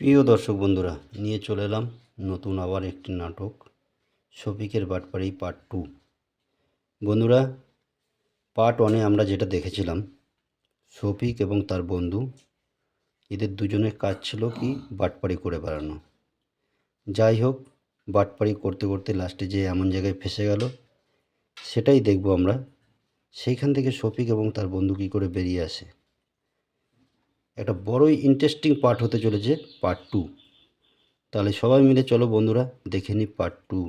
প্রিয় দর্শক বন্ধুরা, নিয়ে চলে এলাম নতুন আবার একটি নাটক, শফিকের বাটপাড়ি পার্ট টু বন্ধুরা পার্ট ওয়ানে আমরা যেটা দেখেছিলাম, শফিক এবং তার বন্ধু, এদের দুজনের কাজ ছিল কি বাটপাড়ি করে বেড়ানো। যাই হোক, বাটপাড়ি করতে করতে লাস্টে যে এমন জায়গায় ফেসে গেল, সেটাই দেখব আমরা। সেইখান থেকে শফিক এবং তার বন্ধু কী করে বেরিয়ে আসে? একটা বড়ই ইন্টারেস্টিং পার্ট হতে চলেছে পার্ট টু তাহলে সবাই মিলে চলো বন্ধুরা, দেখে নিই পার্ট টু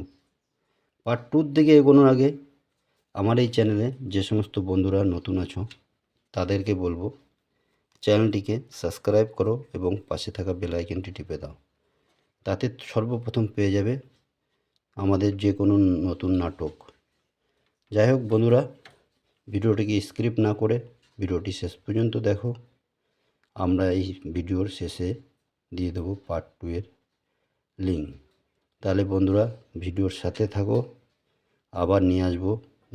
পার্ট টুর দিকে এগোনোর আগে আমার এই চ্যানেলে যে সমস্ত বন্ধুরা নতুন আছো, তাদেরকে বলব চ্যানেলটিকে সাবস্ক্রাইব করো এবং পাশে থাকা বেল আইকনটি টিপে দাও। তাতে সর্বপ্রথম পেয়ে যাবে আমাদের যে কোনো নতুন নাটক। যাই হোক বন্ধুরা, ভিডিওটিকে স্ক্রিপ্ট না করে ভিডিওটি শেষ পর্যন্ত দেখো। আমরা এই ভিডিওর শেষে দিয়ে দেবো পার্ট টু এর লিঙ্ক তাহলে বন্ধুরা, ভিডিওর সাথে থাকো, আবার নিয়ে আসব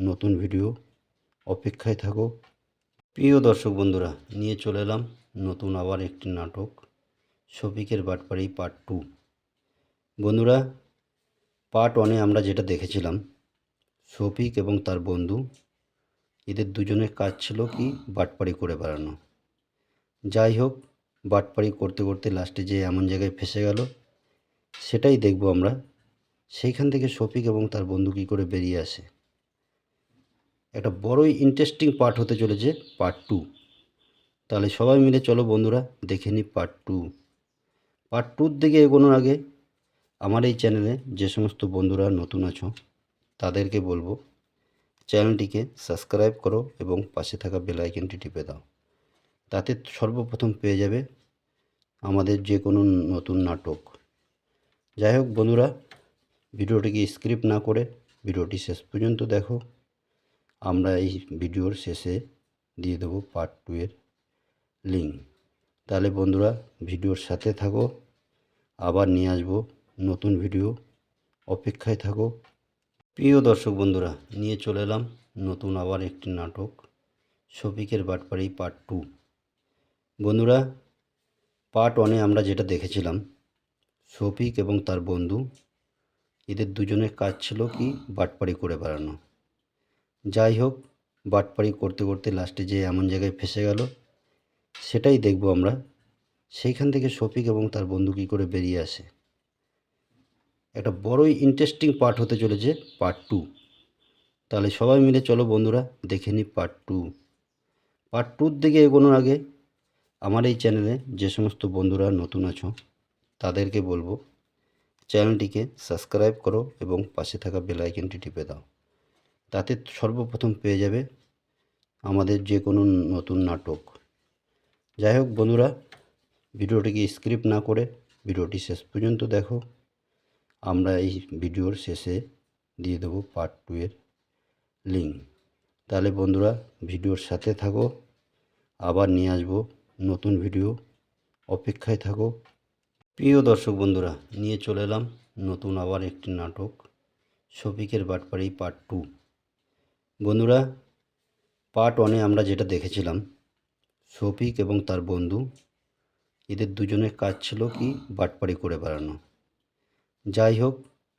নতুন ভিডিও। অপেক্ষায় থাকো। প্রিয় দর্শক বন্ধুরা, নিয়ে চলে এলাম নতুন আবার একটি নাটক, শফিকের বাটপাড়ি পার্ট টু বন্ধুরা পার্ট ওয়ানে আমরা যেটা দেখেছিলাম, শফিক এবং তার বন্ধু, এদের দুজনের কাজ ছিল কি? বাটপাড়ি করে বেড়ানো। যাই হোক, বাটপাড়ি করতে করতে লাস্টে যে এমন জায়গায় ফেসে গেল, সেটাই দেখব আমরা। সেইখান থেকে শফিক এবং তার বন্ধু কী করে বেরিয়ে আসে? একটা বড়ই ইন্টারেস্টিং পার্ট হতে চলেছে পার্ট টু তাহলে সবাই মিলে চলো বন্ধুরা, দেখে নিই পার্ট টু পার্ট টুর দিকে এগোনোর আগে আমার এই চ্যানেলে যে সমস্ত বন্ধুরা নতুন আছো, তাদেরকে বলব চ্যানেলটিকে সাবস্ক্রাইব করো এবং পাশে থাকা বেল আইকনটি টিপে দাও। তাতে সর্বপ্রথম পেয়ে যাবে আমাদের যে কোনো নতুন নাটক। যাই হোক বন্ধুরা, ভিডিওটিকে স্ক্রিপ্ট না করে ভিডিওটি শেষ পর্যন্ত দেখো। আমরা এই ভিডিওর শেষে দিয়ে দেবো পার্ট টু এর লিঙ্ক। তাহলে বন্ধুরা, ভিডিওর সাথে থাকো, আবার নিয়ে আসব নতুন ভিডিও। অপেক্ষায় থাকো। প্রিয় দর্শক বন্ধুরা, নিয়ে চলে এলাম নতুন আবার একটি নাটক, শফিকের বাটপাড়ি পার্ট টু। বন্ধুরা পার্ট ওয়ানে আমরা যেটা দেখেছিলাম, শফিক এবং তার বন্ধু, এদের দুজনের কাজ ছিল কি বাটপাড়ি করে বেড়ানো। যাই হোক, বাটপাড়ি করতে করতে লাস্টে যে এমন জায়গায় ফেসে গেল, সেটাই দেখব আমরা। সেইখান থেকে শফিক এবং তার বন্ধু কী করে বেরিয়ে আসে। একটা বড়ই ইন্টারেস্টিং পার্ট হতে চলেছে পার্ট টু তাহলে সবাই মিলে চলো বন্ধুরা, দেখে নিই পার্ট টু পার্ট টুর দিকে এগোনোর আগে আমার এই চ্যানেলে যে সমস্ত বন্ধুরা নতুন আছো, তাদেরকে বলব, চ্যানেলটিকে সাবস্ক্রাইব করো এবং পাশে থাকা বেল আইকনটি টিপে দাও। তাতে সর্বপ্রথম পেয়ে যাবে আমাদের যে কোনো নতুন নাটক। যাই হোক বন্ধুরা, ভিডিওটিকে স্ক্রিপ্ট না করে ভিডিওটি শেষ পর্যন্ত দেখো। আমরা এই ভিডিওর শেষে দিয়ে দেবো পার্ট টু এর লিঙ্ক। তাহলে বন্ধুরা, ভিডিওর সাথে থাকো। আবার নিয়ে আসব নতুন ভিডিও অপেক্ষায় থাকো। প্রিয় দর্শক বন্ধুরা, নিয়ে চলে এলাম নতুন আবার একটি নাটক, শফিকের বাটপাড়ি পার্ট টু বন্ধুরা পার্ট ওয়ানে আমরা যেটা দেখেছিলাম, শফিক এবং তার বন্ধু, এদের দুজনের কাজ ছিল কি বাটপাড়ি করে বেড়ানো। যাই হোক,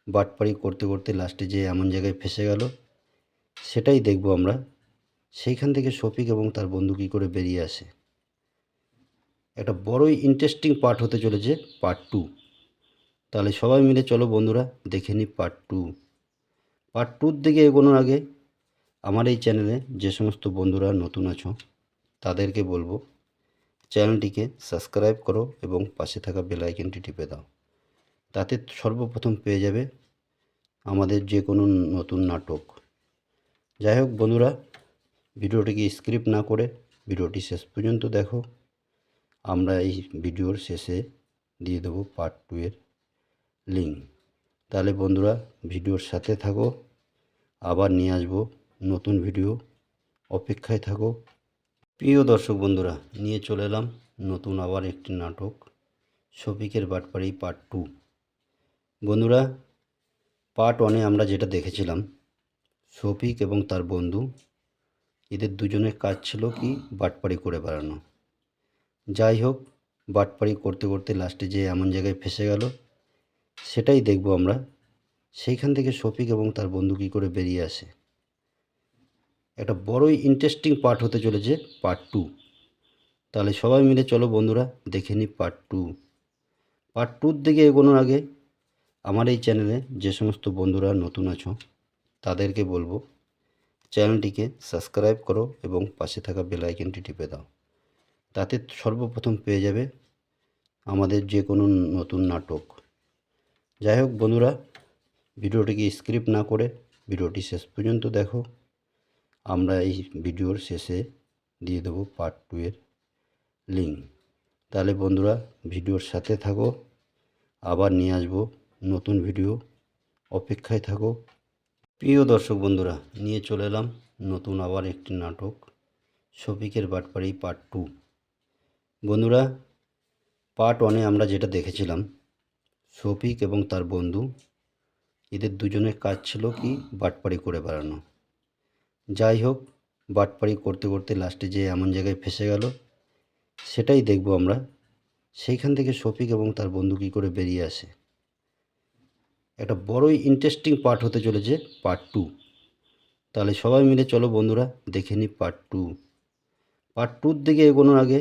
বাটপাড়ি করতে করতে লাস্টে যে এমন জায়গায় ফেসে গেল, সেটাই দেখব আমরা। সেইখান থেকে শফিক এবং তার বন্ধু কী করে বেরিয়ে আসে? একটা বড়ই ইন্টারেস্টিং পার্ট হতে চলেছে পার্ট টু তাহলে সবাই মিলে চলো বন্ধুরা, দেখে নিই পার্ট টু পার্ট টুর দিকে এগোনোর আগে আমার এই চ্যানেলে যে সমস্ত বন্ধুরা নতুন আছো, তাদেরকে বলব চ্যানেলটিকে সাবস্ক্রাইব করো এবং পাশে থাকা বেল আইকনটি টিপে দাও। তাতে সর্বপ্রথম পেয়ে যাবে আমাদের যে কোনো নতুন নাটক। যাই হোক বন্ধুরা, ভিডিওটিকে স্ক্রিপ্ট না করে ভিডিওটি শেষ পর্যন্ত দেখো। আমরা এই ভিডিওর শেষে দিয়ে দেবো পার্ট টু এর লিঙ্ক তাহলে বন্ধুরা, ভিডিওর সাথে থাকো, আবার নিয়ে আসব নতুন ভিডিও। অপেক্ষায় থাকো। প্রিয় দর্শক বন্ধুরা, নিয়ে চলে এলাম নতুন আবার একটি নাটক, শফিকের বাটপাড়ি পার্ট টু বন্ধুরা পার্ট ওয়ানে আমরা যেটা দেখেছিলাম, শফিক এবং তার বন্ধু, এদের দুজনের কাজ ছিল কি, বাটপাড়ি করে বেড়ানো। যাই হোক, বাটপাড়ি করতে করতে লাস্টে যে এমন জায়গায় ফেসে গেল, সেটাই দেখব আমরা। সেইখান থেকে শফিক এবং তার বন্ধু কী করে বেরিয়ে আসে। একটা বড়ই ইন্টারেস্টিং পার্ট হতে চলেছে পার্ট টু তাহলে সবাই মিলে চলো বন্ধুরা, দেখে নিই পার্ট টু পার্ট টুর দিকে এগোনোর আগে আমার এই চ্যানেলে যে সমস্ত বন্ধুরা নতুন আছো, তাদেরকে বলব চ্যানেলটিকে সাবস্ক্রাইব করো এবং পাশে থাকা বেল আইকনটি টিপে দাও। তাতে সর্বপ্রথম পেয়ে যাবে আমাদের যে কোনো নতুন নাটক। যাই হোক বন্ধুরা, ভিডিওটিকে স্ক্রিপ্ট না করে ভিডিওটি শেষ পর্যন্ত দেখো। আমরা এই ভিডিওর শেষে দিয়ে দেবো পার্ট টু এর লিঙ্ক। তাহলে বন্ধুরা, ভিডিওর সাথে থাকো, আবার নিয়ে আসব নতুন ভিডিও। অপেক্ষায় থাকো। প্রিয় দর্শক বন্ধুরা, নিয়ে চলে এলাম নতুন আবার একটি নাটক, শফিকের বাটপাড়ি পার্ট টু। বন্ধুরা পার্ট ওয়ানে আমরা যেটা দেখেছিলাম, শফিক এবং তার বন্ধু, এদের দুজনের কাজ ছিল কি বাটপাড়ি করে বেড়ানো। যাই হোক, বাটপাড়ি করতে করতে লাস্টে যে এমন জায়গায় ফেসে গেল, সেটাই দেখব আমরা। সেইখান থেকে শফিক এবং তার বন্ধু কী করে বেরিয়ে আসে। একটা বড়ই ইন্টারেস্টিং পার্ট হতে চলেছে পার্ট টু তাহলে সবাই মিলে চলো বন্ধুরা, দেখে নিই পার্ট টু পার্ট টুর দিকে এগোনোর আগে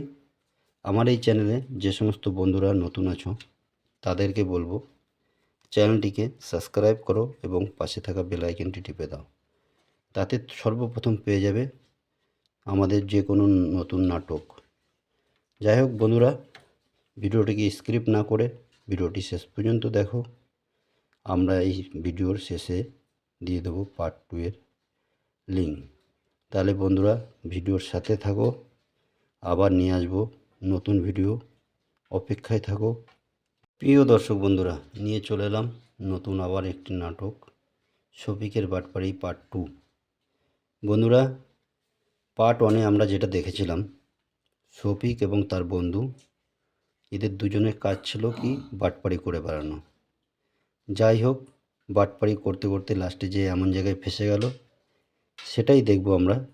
আমার এই চ্যানেলে যে সমস্ত বন্ধুরা নতুন আছো, তাদেরকে বলব, চ্যানেলটিকে সাবস্ক্রাইব করো এবং পাশে থাকা বেল আইকনটি টিপে দাও। তাতে সর্বপ্রথম পেয়ে যাবে আমাদের যে কোনো নতুন নাটক। যাই হোক বন্ধুরা, ভিডিওটিকে স্ক্রিপ্ট না করে ভিডিওটি শেষ পর্যন্ত দেখো। আমরা এই ভিডিওর শেষে দিয়ে দেবো পার্ট টু এর লিঙ্ক। তাহলে বন্ধুরা, ভিডিওর সাথে থাকো। আবার নিয়ে আসব নতুন ভিডিও অপেক্ষায় থাকো। প্রিয় দর্শক বন্ধুরা, নিয়ে চলে এলাম নতুন আবার একটি নাটক, শফিকের বাটপাড়ি পার্ট টু। বন্ধুরা, পার্ট ওয়ানে আমরা যেটা দেখেছিলাম, শফিক এবং তার বন্ধু, এদের দুজনের কাজ ছিল কি বাটপাড়ি করে বেড়ানো। যাই হোক, বাটপাড়ি করতে করতে লাস্টে যে এমন জায়গায় ফেসে গেল, সেটাই দেখব আমরা।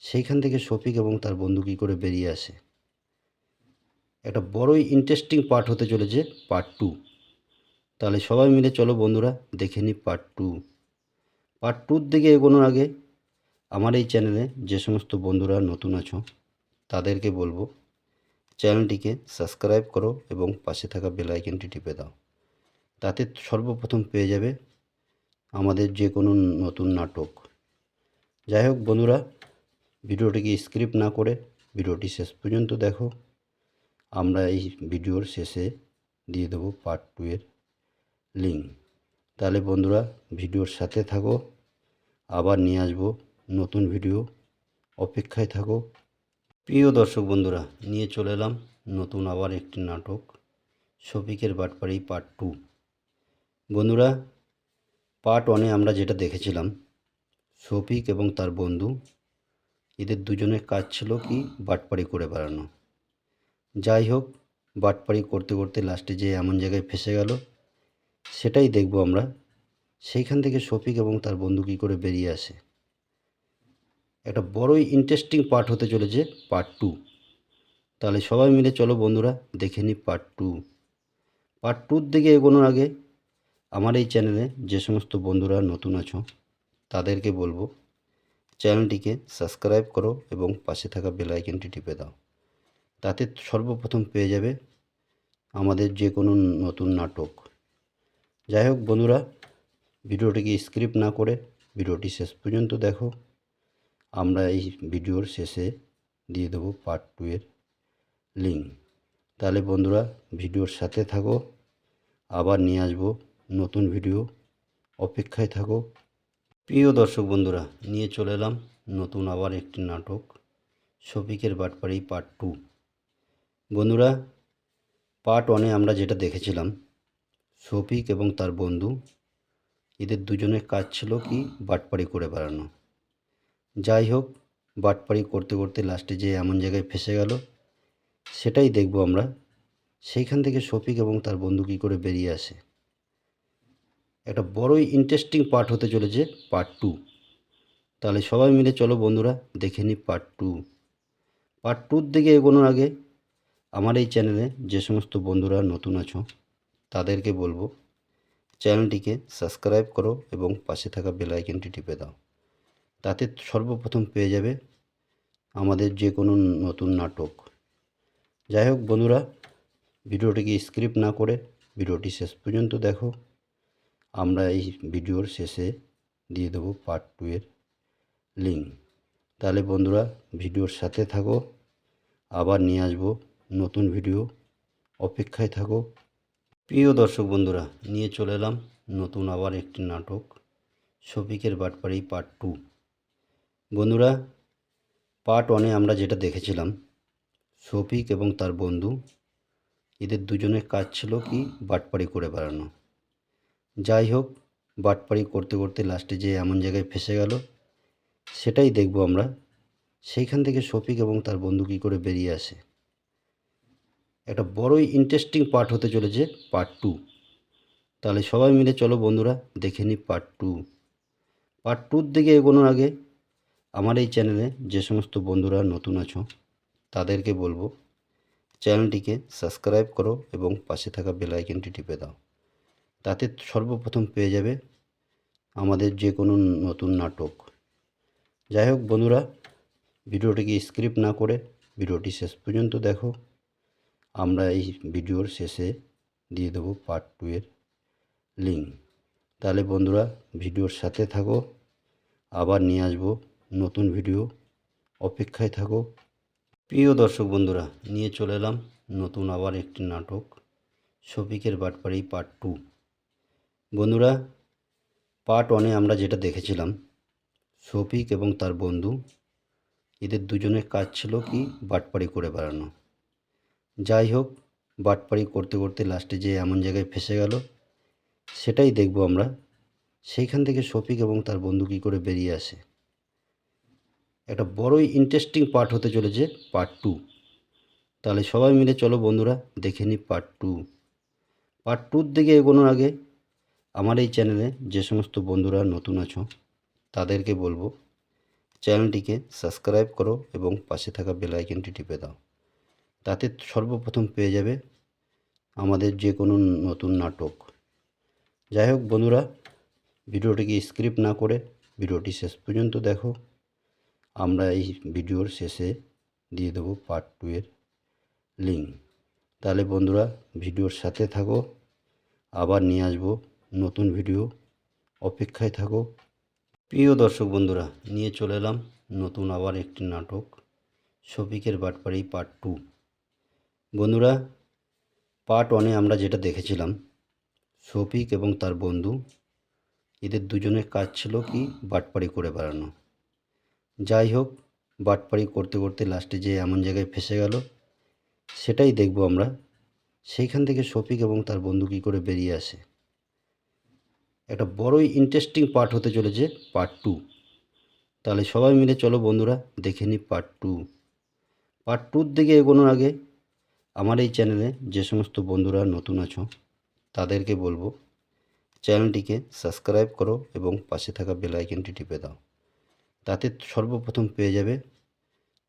সেইখান থেকে শফিক এবং তার বন্ধু কী করে বেরিয়ে আসে? একটা বড়ই ইন্টারেস্টিং পার্ট হতে চলেছে পার্ট টু তাহলে সবাই মিলে চলো বন্ধুরা, দেখে নিই পার্ট টু পার্ট টুর দিকে এগোনোর আগে আমার এই চ্যানেলে যে সমস্ত বন্ধুরা নতুন আছো, তাদেরকে বলব চ্যানেলটিকে সাবস্ক্রাইব করো এবং পাশে থাকা বেল আইকনটি টিপে দাও। তাতে সর্বপ্রথম পেয়ে যাবে আমাদের যে কোনো নতুন নাটক। যাই হোক বন্ধুরা, ভিডিওটিকে স্ক্রিপ্ট না করে ভিডিওটি শেষ পর্যন্ত দেখো। আমরা এই ভিডিওর শেষে দিয়ে দেবো পার্ট টু এর লিঙ্ক তাহলে বন্ধুরা, ভিডিওর সাথে থাকো, আবার নিয়ে আসব নতুন ভিডিও অপেক্ষায় থাকো। প্রিয় দর্শক বন্ধুরা, নিয়ে চলে এলাম নতুন আবার একটি নাটক, শফিকের বাটপাড়ি পার্ট টু বন্ধুরা পার্ট ওয়ানে আমরা যেটা দেখেছিলাম, শফিক এবং তার বন্ধু, এদের দুজনের কাজ ছিল কি, বাটপাড়ি করে বেড়ানো। যাই হোক, বাটপাড়ি করতে করতে লাস্টে যে এমন জায়গায় ফেসে গেল, সেটাই দেখব আমরা। সেইখান থেকে শফিক এবং তার বন্ধু কী করে বেরিয়ে আসে। একটা বড়ই ইন্টারেস্টিং পার্ট হতে চলেছে পার্ট টু তাহলে সবাই মিলে চলো বন্ধুরা, দেখে নিই পার্ট টু পার্ট টুর দিকে এগোনোর আগে, আমার এই চ্যানেলে যে সমস্ত বন্ধুরা নতুন আছো, তাদেরকে বলব চ্যানেলটিকে সাবস্ক্রাইব করো এবং পাশে থাকা বেল আইকনটি টিপে দাও। তাতে সর্বপ্রথম পেয়ে যাবে আমাদের যে কোনো নতুন নাটক। যাই হোক বন্ধুরা, ভিডিওটিকে স্ক্রিপ্ট না করে ভিডিওটি শেষ পর্যন্ত দেখো। আমরা এই ভিডিওর শেষে দিয়ে দেবো পার্ট টু এর লিঙ্ক। তাহলে বন্ধুরা, ভিডিওর সাথে থাকো, আবার নিয়ে আসব নতুন ভিডিও। অপেক্ষায় থাকো। প্রিয় দর্শক বন্ধুরা, নিয়ে চলে এলাম নতুন আবার একটি নাটক শফিকের বাটপাড়ি পার্ট টু। বন্ধুরা পার্ট ওয়ানে আমরা যেটা দেখেছিলাম, শফিক এবং তার বন্ধু, এদের দুজনের কাজ ছিল কি বাটপাড়ি করে বেড়ানো। যাই হোক, বাটপাড়ি করতে করতে লাস্টে যে এমন জায়গায় ফেসে গেল, সেটাই দেখব আমরা। সেইখান থেকে শফিক এবং তার বন্ধু কী করে বেরিয়ে আসে। একটা বড়ই ইন্টারেস্টিং পার্ট হতে চলেছে পার্ট টু তাহলে সবাই মিলে চলো বন্ধুরা, দেখে নিই পার্ট টু পার্ট টুর দিকে এগোনোর আগে আমার এই চ্যানেলে যে সমস্ত বন্ধুরা নতুন আছো, তাদেরকে বলব, চ্যানেলটিকে সাবস্ক্রাইব করো এবং পাশে থাকা বেল আইকনটি টিপে দাও। তাতে সর্বপ্রথম পেয়ে যাবে আমাদের যে কোনো নতুন নাটক। যাই হোক বন্ধুরা, ভিডিওটিকে স্ক্রিপ্ট না করে ভিডিওটি শেষ পর্যন্ত দেখো। আমরা এই ভিডিওর শেষে দিয়ে দেবো পার্ট টু এর লিঙ্ক। তাহলে বন্ধুরা, ভিডিওর সাথে থাকো। আবার নিয়ে আসব নতুন ভিডিও অপেক্ষায় থাকো। প্রিয় দর্শক বন্ধুরা, নিয়ে চলে এলাম নতুন আবার একটি নাটক, শফিকের বাটপাড়ি পার্ট টু। বন্ধুরা, পার্ট ওয়ানে আমরা যেটা দেখেছিলাম, শফিক এবং তার বন্ধু, এদের দুজনের কাজ ছিল কি বাটপাড়ি করে বেড়ানো। যাই হোক, বাটপাড়ি করতে করতে লাস্টে যে এমন জায়গায় ফেসে গেল, সেটাই দেখব আমরা। সেইখান থেকে শফিক এবং তার বন্ধু কী করে বেরিয়ে আসে? একটা বড়ই ইন্টারেস্টিং পার্ট হতে চলেছে পার্ট টু তাহলে সবাই মিলে চলো বন্ধুরা, দেখে নিই পার্ট টু পার্ট টুর দিকে এগোনোর আগে, আমার এই চ্যানেলে যে সমস্ত বন্ধুরা নতুন আছো, তাদেরকে বলব চ্যানেলটিকে সাবস্ক্রাইব করো এবং পাশে থাকা বেল আইকনটি টিপে দাও। তাতে সর্বপ্রথম পেয়ে যাবে আমাদের যে কোনো নতুন নাটক। যাই হোক বন্ধুরা, ভিডিওটিকে স্ক্রিপ্ট না করে ভিডিওটি শেষ পর্যন্ত দেখো। আমরা এই ভিডিওর শেষে দিয়ে দেবো পার্ট টু এর লিঙ্ক তাহলে বন্ধুরা, ভিডিওর সাথে থাকো, আবার নিয়ে আসব নতুন ভিডিও। অপেক্ষায় থাকো। প্রিয় দর্শক বন্ধুরা, নিয়ে চলে এলাম নতুন আবার একটি নাটক, শফিকের বাটপাড়ি পার্ট টু বন্ধুরা পার্ট ওয়ানে আমরা যেটা দেখেছিলাম, শফিক এবং তার বন্ধু, এদের দুজনের কাজ ছিল কি? বাটপাড়ি করে বেড়ানো। যাই হোক, বাটপাড়ি করতে করতে লাস্টে যে এমন জায়গায় ফেসে গেল, সেটাই দেখব আমরা। সেইখান থেকে শফিক এবং তার বন্ধু কী করে বেরিয়ে আসে। একটা বড়ই ইন্টারেস্টিং পার্ট হতে চলেছে পার্ট টু তাহলে সবাই মিলে চলো বন্ধুরা, দেখে নিই পার্ট টু পার্ট টুর দিকে এগোনোর আগে আমার এই চ্যানেলে যে সমস্ত বন্ধুরা নতুন আছো, তাদেরকে বলব চ্যানেলটিকে সাবস্ক্রাইব করো এবং পাশে থাকা বেল আইকনটি টিপে দাও। তাতে সর্বপ্রথম পেয়ে যাবে আমাদের যে কোনো নতুন নাটক। যাই হোক বন্ধুরা, ভিডিওটিকে স্ক্রিপ্ট না করে ভিডিওটি শেষ পর্যন্ত দেখো। আমরা এই ভিডিওর শেষে দিয়ে দেবো পার্ট টু এর লিঙ্ক। তাহলে বন্ধুরা, ভিডিওর সাথে থাকো, আবার নিয়ে আসব নতুন ভিডিও। অপেক্ষায় থাকো। প্রিয় দর্শক বন্ধুরা, নিয়ে চলে এলাম নতুন আবার একটি নাটক শফিকের বাটপাড়ি পার্ট টু। বন্ধুরা পার্ট ওয়ানে আমরা যেটা দেখেছিলাম, শফিক এবং তার বন্ধু, এদের দুজনের কাজ ছিল কি বাটপাড়ি করে বেড়ানো। যাই হোক, বাটপাড়ি করতে করতে লাস্টে যে এমন জায়গায় ফেসে গেল, সেটাই দেখব আমরা। সেইখান থেকে শফিক এবং তার বন্ধু কী করে বেরিয়ে আসে। একটা বড়ই ইন্টারেস্টিং পার্ট হতে চলেছে পার্ট টু তাহলে সবাই মিলে চলো বন্ধুরা, দেখে নিই পার্ট টু পার্ট টুর দিকে এগোনোর আগে আমার এই চ্যানেলে যে সমস্ত বন্ধুরা নতুন আছো, তাদেরকে বলব, চ্যানেলটিকে সাবস্ক্রাইব করো এবং পাশে থাকা বেল আইকনটি টিপে দাও। তাতে সর্বপ্রথম পেয়ে যাবে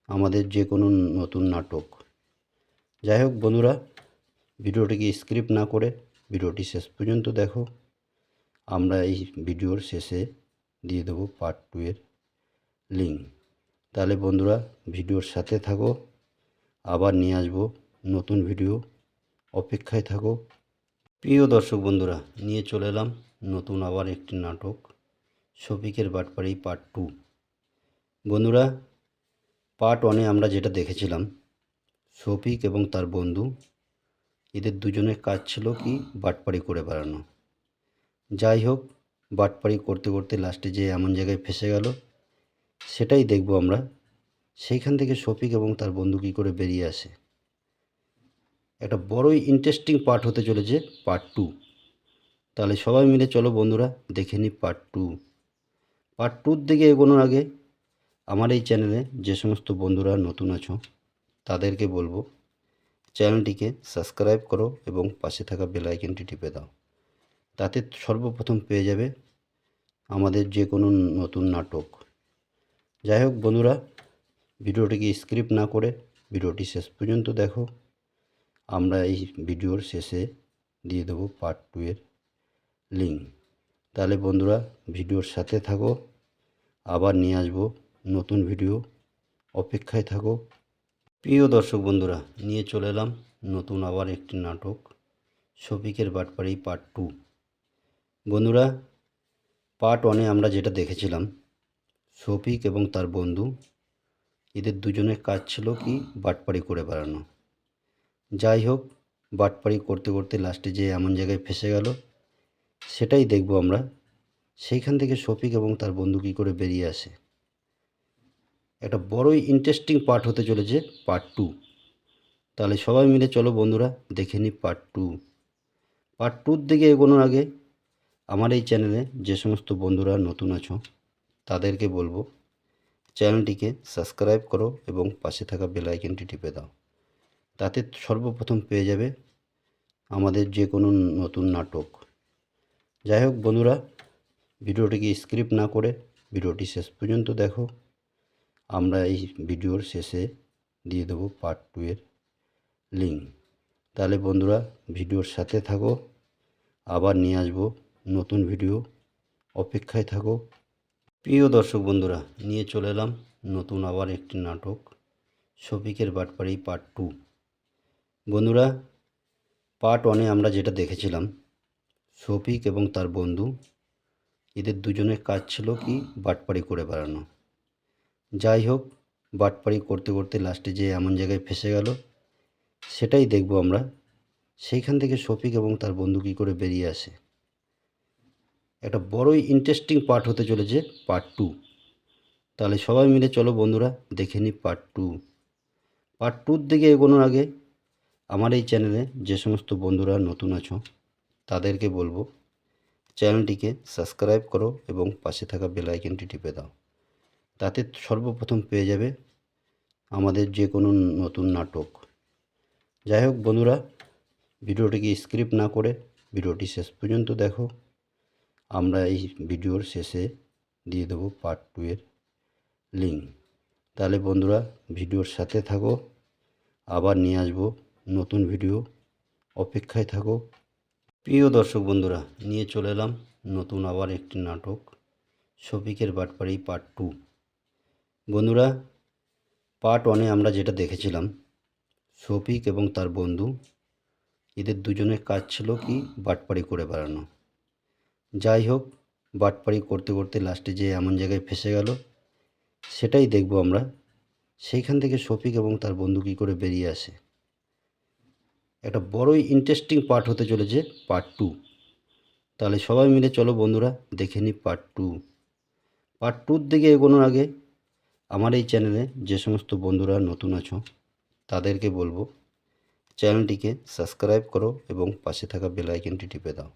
আমাদের যে কোনো নতুন নাটক। যাই হোক বন্ধুরা, ভিডিওটিকে স্ক্রিপ্ট না করে ভিডিওটি শেষ পর্যন্ত দেখো। আমরা এই ভিডিওর শেষে দিয়ে দেবো পার্ট টু এর লিঙ্ক। তাহলে বন্ধুরা, ভিডিওর সাথে থাকো। আবার নিয়ে আসব নতুন ভিডিও অপেক্ষায় থাকো। প্রিয় দর্শক বন্ধুরা, নিয়ে চলে এলাম নতুন আবার একটি নাটক, শফিকের বাটপাড়ি পার্ট টু বন্ধুরা পার্ট ওয়ানে আমরা যেটা দেখেছিলাম, শফিক এবং তার বন্ধু, এদের দুজনের কাজ ছিল কি বাটপাড়ি করে বেড়ানো। যাই হোক, বাটপাড়ি করতে করতে লাস্টে যে এমন জায়গায় ফেসে গেল, সেটাই দেখব আমরা। সেইখান থেকে শফিক এবং তার বন্ধু কী করে বেরিয়ে আসে? একটা বড়ই ইন্টারেস্টিং পার্ট হতে চলেছে পার্ট টু তাহলে সবাই মিলে চলো বন্ধুরা, দেখে নিই পার্ট টু পার্ট টুর দিকে এগোনোর আগে আমার এই চ্যানেলে যে সমস্ত বন্ধুরা নতুন আছো, তাদেরকে বলব চ্যানেলটিকে সাবস্ক্রাইব করো এবং পাশে থাকা বেল টিপে দাও। তাতে সর্বপ্রথম পেয়ে যাবে আমাদের যে কোনো নতুন নাটক। যাই হোক বন্ধুরা, ভিডিওটিকে স্ক্রিপ্ট না করে ভিডিওটি শেষ পর্যন্ত দেখো। আমরা এই ভিডিওর শেষে দিয়ে দেবো পার্ট টু এর লিঙ্ক তাহলে বন্ধুরা, ভিডিওর সাথে থাকো, আবার নিয়ে আসব নতুন ভিডিও। অপেক্ষায় থাকো। প্রিয় দর্শক বন্ধুরা, নিয়ে চলে এলাম নতুন আবার একটি নাটক, শফিকের বাটপাড়ি পার্ট টু বন্ধুরা পার্ট ওয়ানে আমরা যেটা দেখেছিলাম, শফিক এবং তার বন্ধু, এদের দুজনের কাজ ছিল কি? বাটপাড়ি করে বেড়ানো। যাই হোক, বাটপাড়ি করতে করতে লাস্টে যে এমন জায়গায় ফেসে গেল, সেটাই দেখব আমরা। সেইখান থেকে শফিক এবং তার বন্ধু কী করে বেরিয়ে আসে। একটা বড়ই ইন্টারেস্টিং পার্ট হতে চলেছে পার্ট টু তাহলে সবাই মিলে চলো বন্ধুরা, দেখে নিই পার্ট টু পার্ট টুর দিকে এগোনোর আগে আমার এই চ্যানেলে যে সমস্ত বন্ধুরা নতুন আছো, তাদেরকে বলব চ্যানেলটিকে সাবস্ক্রাইব করো এবং পাশে থাকা বেল আইকনটি টিপে দাও। তাতে সর্বপ্রথম পেয়ে যাবে আমাদের যে কোনো নতুন নাটক। যাই হোক বন্ধুরা, ভিডিওটিকে স্ক্রিপ্ট না করে ভিডিওটি শেষ পর্যন্ত দেখো। আমরা এই ভিডিওর শেষে দিয়ে দেবো পার্ট টু এর লিঙ্ক। তাহলে বন্ধুরা, ভিডিওর সাথে থাকো, আবার নিয়ে আসব নতুন ভিডিও। অপেক্ষায় থাকো। প্রিয় দর্শক বন্ধুরা, নিয়ে চলে এলাম নতুন আবার একটি নাটক শফিকের বাটপাড়ি পার্ট টু। বন্ধুরা পার্ট ওয়ানে আমরা যেটা দেখেছিলাম, শফিক এবং তার বন্ধু, এদের দুজনের কাজ ছিল কি বাটপাড়ি করে বেড়ানো। যাই হোক, বাটপাড়ি করতে করতে লাস্টে যে এমন জায়গায় ফেসে গেল, সেটাই দেখব আমরা। সেইখান থেকে শফিক এবং তার বন্ধু কী করে বেরিয়ে আসে। একটা বড়ই ইন্টারেস্টিং পার্ট হতে চলেছে পার্ট টু তাহলে সবাই মিলে চলো বন্ধুরা, দেখে নিই পার্ট টু পার্ট টুর দিকে এগোনোর আগে আমার এই চ্যানেলে যে সমস্ত বন্ধুরা নতুন আছো, তাদেরকে বলব, চ্যানেলটিকে সাবস্ক্রাইব করো এবং পাশে থাকা বেল আইকনটি টিপে দাও। তাতে সর্বপ্রথম পেয়ে যাবে আমাদের যে কোনো নতুন নাটক। যাই হোক বন্ধুরা, ভিডিওটিকে স্ক্রিপ্ট না করে ভিডিওটি শেষ পর্যন্ত দেখো। আমরা এই ভিডিওর শেষে দিয়ে দেবো পার্ট টু এর লিঙ্ক। তাহলে বন্ধুরা, ভিডিওর সাথে থাকো। আবার নিয়ে আসব নতুন ভিডিও অপেক্ষায় থাকো। প্রিয় দর্শক বন্ধুরা, নিয়ে চলে এলাম নতুন আবার একটি নাটক, শফিকের বাটপাড়ি পার্ট টু বন্ধুরা পার্ট ওয়ানে আমরা যেটা দেখেছিলাম, শফিক এবং তার বন্ধু, এদের দুজনের কাজ ছিল কি বাটপাড়ি করে বেড়ানো। যাই হোক, বাটপাড়ি করতে করতে লাস্টে যে এমন জায়গায় ফেসে গেল, সেটাই দেখব আমরা। সেইখান থেকে শফিক এবং তার বন্ধু কী করে বেরিয়ে আসে? একটা বড়ই ইন্টারেস্টিং পার্ট হতে চলেছে পার্ট টু তাহলে সবাই মিলে চলো বন্ধুরা, দেখে নিই পার্ট টু পার্ট টুর দিকে এগোনোর আগে আমার এই চ্যানেলে যে সমস্ত বন্ধুরা নতুন আছো, তাদেরকে বলব চ্যানেলটিকে সাবস্ক্রাইব করো এবং পাশে থাকা বেল আইকনটি টিপে দাও।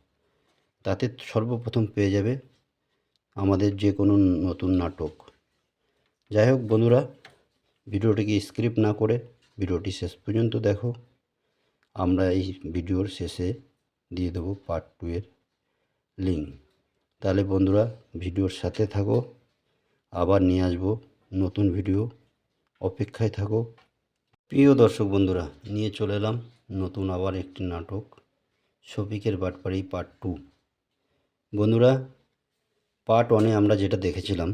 তাতে সর্বপ্রথম পেয়ে যাবে আমাদের যে কোনো নতুন নাটক। যাই হোক বন্ধুরা, ভিডিওটিকে স্ক্রিপ্ট না করে ভিডিওটি শেষ পর্যন্ত দেখো। আমরা এই ভিডিওর শেষে দিয়ে দেবো পার্ট টু এর লিঙ্ক তাহলে বন্ধুরা, ভিডিওর সাথে থাকো, আবার নিয়ে আসব নতুন ভিডিও। অপেক্ষায় থাকো। প্রিয় দর্শক বন্ধুরা, নিয়ে চলে এলাম নতুন আবার একটি নাটক, শফিকের বাটপাড়ি পার্ট টু বন্ধুরা পার্ট ওয়ানে আমরা যেটা দেখেছিলাম,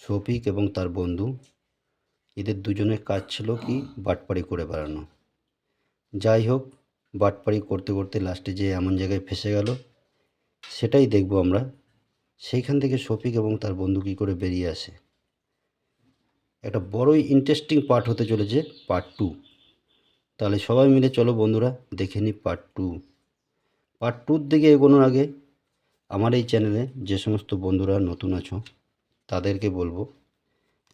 শফিক এবং তার বন্ধু, এদের দুজনের কাজ ছিল কি, বাটপাড়ি করে বেড়ানো। যাই হোক, বাটপাড়ি করতে করতে লাস্টে যে এমন জায়গায় ফেসে গেল, সেটাই দেখব আমরা। সেইখান থেকে শফিক এবং তার বন্ধু কী করে বেরিয়ে আসে। একটা বড়ই ইন্টারেস্টিং পার্ট হতে চলেছে পার্ট টু তাহলে সবাই মিলে চলো বন্ধুরা, দেখে নিই পার্ট টু পার্ট টুর দিকে এগোনোর আগে আমার এই চ্যানেলে যে সমস্ত বন্ধুরা নতুন আছো, তাদেরকে বলব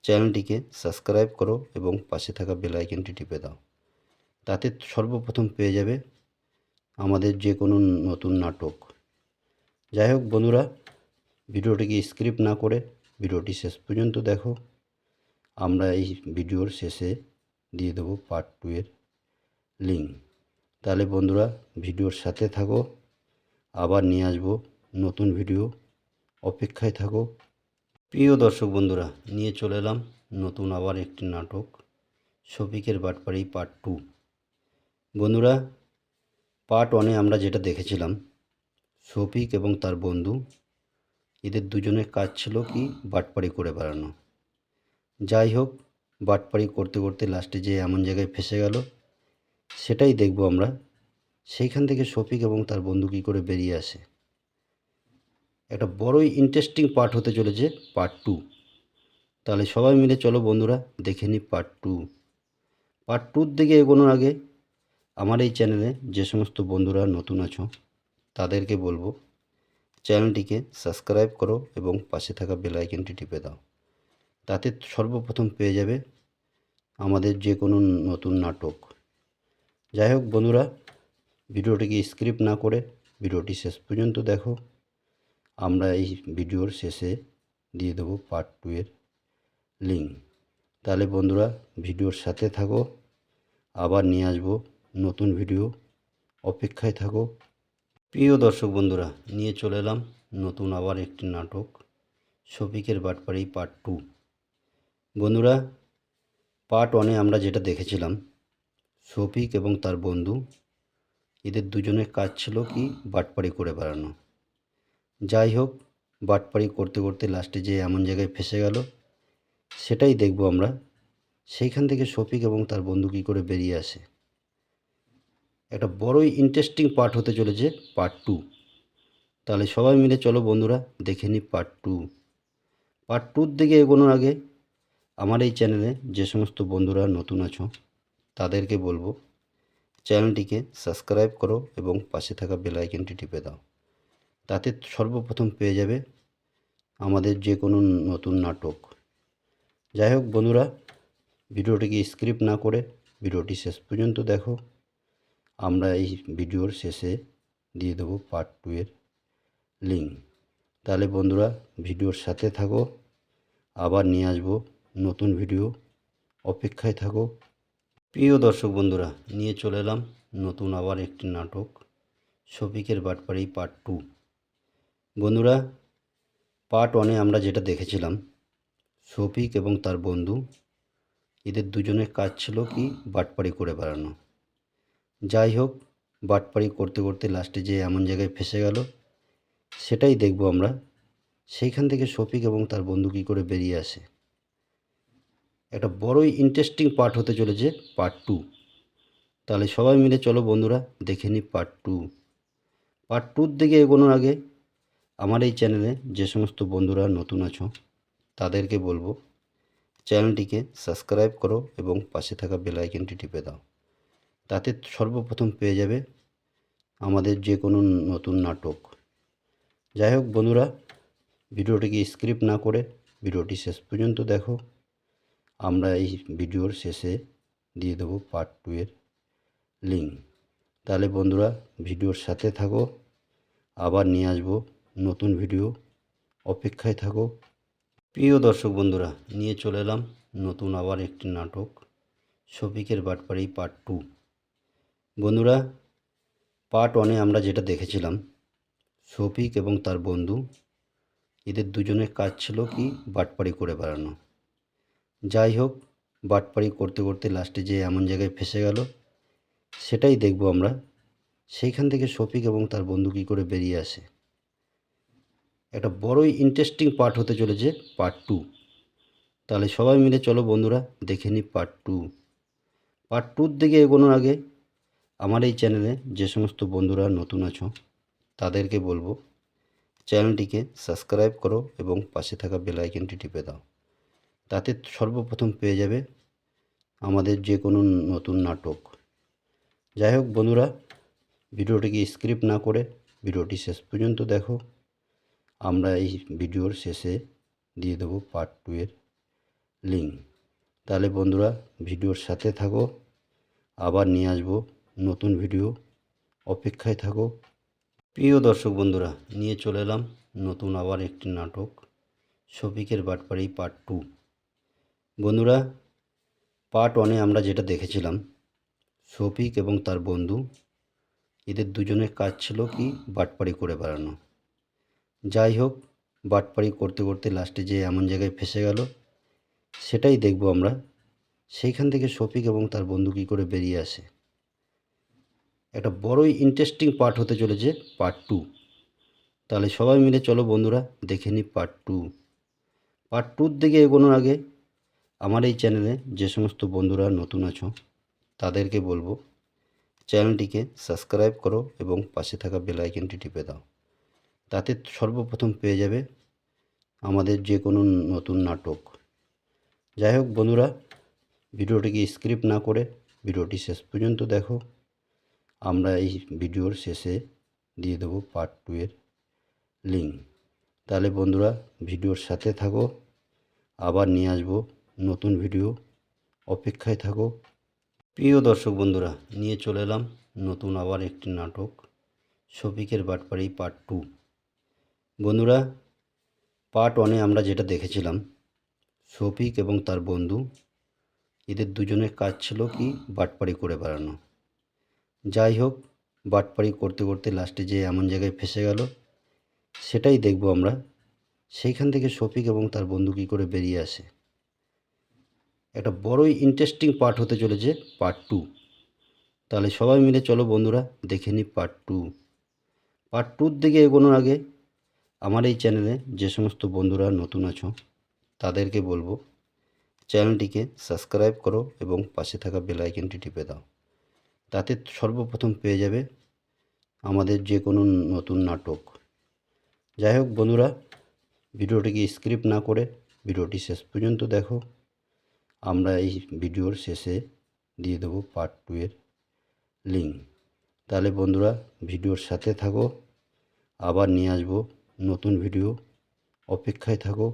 চ্যানেলটিকে সাবস্ক্রাইব করো এবং পাশে থাকা বেল আইকনটি টিপে দাও। তাতে সর্বপ্রথম পেয়ে যাবে আমাদের যে কোনো নতুন নাটক। যাই হোক বন্ধুরা, ভিডিওটিকে স্ক্রিপ্ট না করে ভিডিওটি শেষ পর্যন্ত দেখো। আমরা এই ভিডিওর শেষে দিয়ে দেবো পার্ট টু এর লিঙ্ক। তাহলে বন্ধুরা, ভিডিওর সাথে থাকো, আবার নিয়ে আসব নতুন ভিডিও। অপেক্ষায় থাকো। প্রিয় দর্শক বন্ধুরা, নিয়ে চলে এলাম নতুন আবার একটি নাটক, শফিকের বাটপাড়ি পার্ট টু। বন্ধুরা পার্ট ওয়ানে আমরা যেটা দেখেছিলাম, শফিক এবং তার বন্ধু, এদের দুজনের কাজ ছিল কি বাটপাড়ি করে বেড়ানো। যাই হোক, বাটপাড়ি করতে করতে লাস্টে যে এমন জায়গায় ফেসে গেল, সেটাই দেখব আমরা। সেইখান থেকে শফিক এবং তার বন্ধু কী করে বেরিয়ে আসে। একটা বড়ই ইন্টারেস্টিং পার্ট হতে চলেছে পার্ট টু তাহলে সবাই মিলে চলো বন্ধুরা, দেখে নিই পার্ট টু পার্ট টুর দিকে এগোনোর আগে আমার এই চ্যানেলে যে সমস্ত বন্ধুরা নতুন আছো, তাদেরকে বলব, চ্যানেলটিকে সাবস্ক্রাইব করো এবং পাশে থাকা বেল আইকনটি টিপে দাও। তাতে সর্বপ্রথম পেয়ে যাবে আমাদের যে কোনো নতুন নাটক। যাই হোক বন্ধুরা, ভিডিওটিকে স্ক্রিপ্ট না করে ভিডিওটি শেষ পর্যন্ত দেখো। আমরা এই ভিডিওর শেষে দিয়ে দেবো পার্ট টু এর লিঙ্ক। তাহলে বন্ধুরা, ভিডিওর সাথে থাকো। আবার নিয়ে আসব নতুন ভিডিও অপেক্ষায় থাকো। প্রিয় দর্শক বন্ধুরা, নিয়ে চলে এলাম নতুন আবার একটি নাটক, শফিকের বাটপাড়ি পার্ট টু। বন্ধুরা, পার্ট ওয়ানে আমরা যেটা দেখেছিলাম, শফিক এবং তার বন্ধু, এদের দুজনের কাজ ছিল কি বাটপাড়ি করে বেড়ানো। যাই হোক, বাটপাড়ি করতে করতে লাস্টে যে এমন জায়গায় ফেসে গেল, সেটাই দেখব আমরা। সেইখান থেকে শফিক এবং তার বন্ধু কী করে বেরিয়ে আসে? একটা বড়ই ইন্টারেস্টিং পার্ট হতে চলেছে পার্ট টু তাহলে সবাই মিলে চলো বন্ধুরা, দেখে নিই পার্ট টু পার্ট টুর দিকে এগোনোর আগে আমার এই চ্যানেলে যে সমস্ত বন্ধুরা নতুন আছো, তাদেরকে বলব চ্যানেলটিকে সাবস্ক্রাইব করো এবং পাশে থাকা বেল আইকনটি টিপে দাও। তাতে সর্বপ্রথম পেয়ে যাবে আমাদের যে কোনো নতুন নাটক। যাই হোক বন্ধুরা, ভিডিওটিকে স্ক্রিপ্ট না করে ভিডিওটি শেষ পর্যন্ত দেখো। আমরা এই ভিডিওর শেষে দিয়ে দেবো পার্ট টু এর লিঙ্ক তাহলে বন্ধুরা, ভিডিওর সাথে থাকো, আবার নিয়ে আসব নতুন ভিডিও, অপেক্ষায় থাকো। প্রিয় দর্শক বন্ধুরা, নিয়ে চলে এলাম নতুন আবার একটি নাটক, শফিকের বাটপাড়ি পার্ট টু বন্ধুরা পার্ট ওয়ানে আমরা যেটা দেখেছিলাম, শফিক এবং তার বন্ধু, এদের দুজনের কাজ ছিল কি? বাটপাড়ি করে বেড়ানো। যাই হোক, বাটপাড়ি করতে করতে লাস্টে যে এমন জায়গায় ফেসে গেল, সেটাই দেখব আমরা। সেইখান থেকে শফিক এবং তার বন্ধু কী করে বেরিয়ে আসে। একটা বড়ই ইন্টারেস্টিং পার্ট হতে চলেছে পার্ট টু তাহলে সবাই মিলে চলো বন্ধুরা, দেখে নিই পার্ট টু পার্ট টুর দিকে এগোনোর আগে, আমার এই চ্যানেলে যে সমস্ত বন্ধুরা নতুন আছো, তাদেরকে বলব চ্যানেলটিকে সাবস্ক্রাইব করো এবং পাশে থাকা বেল আইকনটি টিপে দাও। তাতে সর্বপ্রথম পেয়ে যাবে আমাদের যে কোনো নতুন নাটক। যাই হোক বন্ধুরা, ভিডিওটিকে স্ক্রিপ্ট না করে ভিডিওটি শেষ পর্যন্ত দেখো। আমরা এই ভিডিওর শেষে দিয়ে দেবো পার্ট টু এর লিঙ্ক। তাহলে বন্ধুরা, ভিডিওর সাথে থাকো, আবার নিয়ে আসব নতুন ভিডিও। অপেক্ষায় থাকো। প্রিয় দর্শক বন্ধুরা, নিয়ে চলে এলাম নতুন আবার একটি নাটক শফিকের বাটপাড়ি পার্ট টু। বন্ধুরা পার্ট ওয়ানে আমরা যেটা দেখেছিলাম, শফিক এবং তার বন্ধু, এদের দুজনের কাজ ছিল কি বাটপাড়ি করে বেড়ানো। যাই হোক, বাটপাড়ি করতে করতে লাস্টে যে এমন জায়গায় ফেসে গেল, সেটাই দেখব আমরা। সেইখান থেকে শফিক এবং তার বন্ধু কী করে বেরিয়ে আসে। একটা বড়ই ইন্টারেস্টিং পার্ট হতে চলেছে পার্ট টু তাহলে সবাই মিলে চলো বন্ধুরা, দেখে নিই পার্ট টু পার্ট টুর দিকে এগোনোর আগে আমার এই চ্যানেলে যে সমস্ত বন্ধুরা নতুন আছো, তাদেরকে বলব, চ্যানেলটিকে সাবস্ক্রাইব করো এবং পাশে থাকা বেল আইকনটি টিপে দাও। তাতে সর্বপ্রথম পেয়ে যাবে আমাদের যে কোনো নতুন নাটক। যাই হোক বন্ধুরা, ভিডিওটিকে স্ক্রিপ্ট না করে ভিডিওটি শেষ পর্যন্ত দেখো। আমরা এই ভিডিওর শেষে দিয়ে দেবো পার্ট টু এর লিঙ্ক। তাহলে বন্ধুরা, ভিডিওর সাথে থাকো, আবার নিয়ে আসব নতুন ভিডিও অপেক্ষায় থাকো। প্রিয় দর্শক বন্ধুরা, নিয়ে চলে এলাম নতুন আবার একটি নাটক, শফিকের বাটপাড়ি পার্ট টু। বন্ধুরা, পার্ট ওয়ানে আমরা যেটা দেখেছিলাম, শফিক এবং তার বন্ধু, এদের দুজনের কাজ ছিল কি বাটপাড়ি করে বেড়ানো। যাই হোক, বাটপাড়ি করতে করতে লাস্টে যে এমন জায়গায় ফেসে গেল, সেটাই দেখব আমরা। সেইখান থেকে শফিক এবং তার বন্ধু কী করে বেরিয়ে আসে? একটা বড়ই ইন্টারেস্টিং পার্ট হতে চলেছে পার্ট টু তাহলে সবাই মিলে চলো বন্ধুরা, দেখে নিই পার্ট টু পার্ট টুর দিকে এগোনোর আগে, আমার এই চ্যানেলে যে সমস্ত বন্ধুরা নতুন আছো, তাদেরকে বলব চ্যানেলটিকে সাবস্ক্রাইব করো এবং পাশে থাকা বেল আইকনটি টিপে দাও। তাতে সর্বপ্রথম পেয়ে যাবে আমাদের যে কোনো নতুন নাটক। যাই হোক বন্ধুরা, ভিডিওটিকে স্ক্রিপ্ট না করে ভিডিওটি শেষ পর্যন্ত দেখো। আমরা এই ভিডিওর শেষে দিয়ে দেবো পার্ট টু এর লিঙ্ক তাহলে বন্ধুরা, ভিডিওর সাথে থাকো, আবার নিয়ে আসব নতুন ভিডিও। অপেক্ষায় থাকো। প্রিয় দর্শক বন্ধুরা, নিয়ে চলে এলাম নতুন আবার একটি নাটক, শফিকের বাটপাড়ি পার্ট টু বন্ধুরা পার্ট ওয়ানে আমরা যেটা দেখেছিলাম, শফিক এবং তার বন্ধু, এদের দুজনের কাজ ছিল কি? বাটপাড়ি করে বেড়ানো। যাই হোক, বাটপাড়ি করতে করতে লাস্টে যে এমন জায়গায় ফেসে গেল, সেটাই দেখব আমরা। সেইখান থেকে শফিক এবং তার বন্ধু কী করে বেরিয়ে আসে। একটা বড়ই ইন্টারেস্টিং পার্ট হতে চলেছে পার্ট টু তাহলে সবাই মিলে চলো বন্ধুরা, দেখে নিই পার্ট টু পার্ট টুর দিকে এগোনোর আগে আমার এই চ্যানেলে যে সমস্ত বন্ধুরা নতুন আছো, তাদেরকে বলব চ্যানেলটিকে সাবস্ক্রাইব করো এবং পাশে থাকা বেল আইকনটি টিপে দাও। তাতে সর্বপ্রথম পেয়ে যাবে আমাদের যে কোনো নতুন নাটক। যাই হোক বন্ধুরা, ভিডিওটিকে স্ক্রিপ্ট না করে ভিডিওটি শেষ পর্যন্ত দেখো। আমরা এই ভিডিওর শেষে দিয়ে দেবো পার্ট টু এর লিঙ্ক। তাহলে বন্ধুরা, ভিডিওর সাথে থাকো। আবার নিয়ে আসব নতুন ভিডিও। অপেক্ষায় থাকো।